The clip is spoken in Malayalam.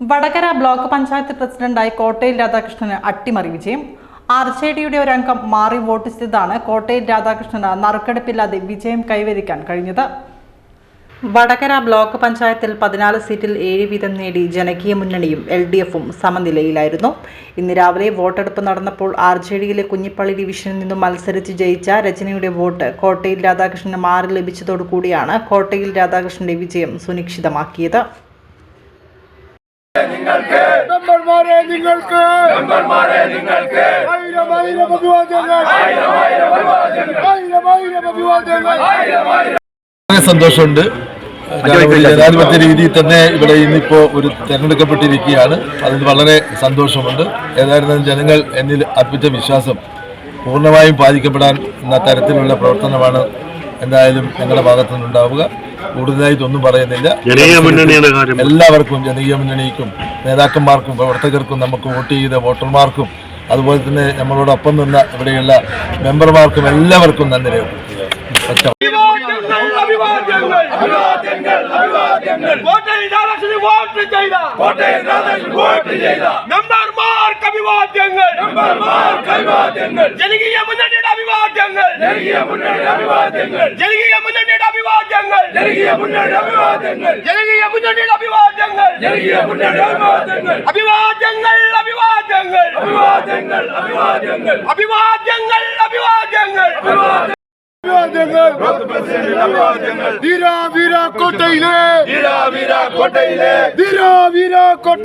വടകര ബ്ലോക്ക് പഞ്ചായത്ത് പ്രസിഡന്റായി കോട്ടയിൽ രാധാകൃഷ്ണന് അട്ടിമറി വിജയം. ആർ ജെ ഡിയുടെ ഒരംഗം മാറി വോട്ട് ചെയ്തതാണ് കോട്ടയിൽ രാധാകൃഷ്ണന് നറുക്കെടുപ്പില്ലാതെ വിജയം കൈവരിക്കാൻ കഴിഞ്ഞത്. വടകര ബ്ലോക്ക് പഞ്ചായത്തിൽ പതിനാല് സീറ്റിൽ ഏഴ് വീതം നേടി ജനകീയ മുന്നണിയും എൽ ഡി എഫും സമനിലയിലായിരുന്നു. ഇന്ന് രാവിലെ വോട്ടെടുപ്പ് നടന്നപ്പോൾ ആർ ജെ ഡിയിലെ കുഞ്ഞിപ്പള്ളി ഡിവിഷനിൽ നിന്നും മത്സരിച്ച് ജയിച്ച രചനയുടെ വോട്ട് കോട്ടയിൽ രാധാകൃഷ്ണന് മാറി ലഭിച്ചതോടുകൂടിയാണ് കോട്ടയിൽ രാധാകൃഷ്ണന്റെ വിജയം സുനിശ്ചിതമാക്കിയത്. മെമ്പർമാരെ നിങ്ങൾക്ക്. മെമ്പർമാരെ നിങ്ങൾക്ക്. ആയിരം ആയിരം അഭിവാദ്യങ്ങൾ. ആയിരം ആയിരം അഭിവാദ്യങ്ങൾ. വളരെ സന്തോഷമുണ്ട്. കാരണം ഒരു ജനാധിപത്യ രീതിയിൽ തന്നെ ഇവിടെ ഇന്നിപ്പോ ഒരു തെരഞ്ഞെടുക്കപ്പെട്ടിരിക്കുകയാണ്. അതിൽ വളരെ സന്തോഷമുണ്ട്. ഏതായിരുന്നാലും ജനങ്ങൾ എന്നിൽ അർപ്പിച്ച വിശ്വാസം പൂർണമായും പാലിക്കപ്പെടാൻ എന്ന തരത്തിലുള്ള പ്രവർത്തനമാണ് എന്തായാലും ഞങ്ങളുടെ ഭാഗത്തു നിന്നുണ്ടാവുക കൂടുതലായിട്ടൊന്നും പറയുന്നില്ല. എല്ലാവർക്കും ജനകീയ മുന്നണിക്കും നേതാക്കന്മാർക്കും പ്രവർത്തകർക്കും നമുക്ക് വോട്ട് ചെയ്ത വോട്ടർമാർക്കും അതുപോലെ തന്നെ നമ്മളോടൊപ്പം നിന്ന ഇവിടെയുള്ള മെമ്പർമാർക്കും എല്ലാവർക്കും നന്ദി രേഖപ്പെടുത്തുക. ജനകീയ മുന്നണിയുടെ അഭിവാദ്യങ്ങൾ. ജനകീയ മുന്നണിയുടെ അഭിവാദ്യങ്ങൾ. ജനകീയ മുന്നണി അഭിവാദ്യങ്ങൾ ജനകീയ മുന്നണിയുടെ അഭിവാദ്യങ്ങൾ. ജനകീയ മുന്നണിയുടെ അഭിവാദ്യങ്ങൾ. ജനകീയ മുന്നണിയുടെ അഭിവാദ്യങ്ങൾ. അഭിവാദ്യങ്ങൾ അഭിവാദ്യങ്ങൾ. അഭിവാദ്യങ്ങൾ അഭിവാദ്യങ്ങൾ. അഭിവാദ്യങ്ങൾ അഭിവാദ്യങ്ങൾ. അഭിവാദ്യങ്ങൾ. അഭിവാദ്യങ്ങൾ. വീര വീര കോട്ടയിലെ. വീര വീര കോട്ടയിലെ. വീര വീര കോട്ടയിലെ.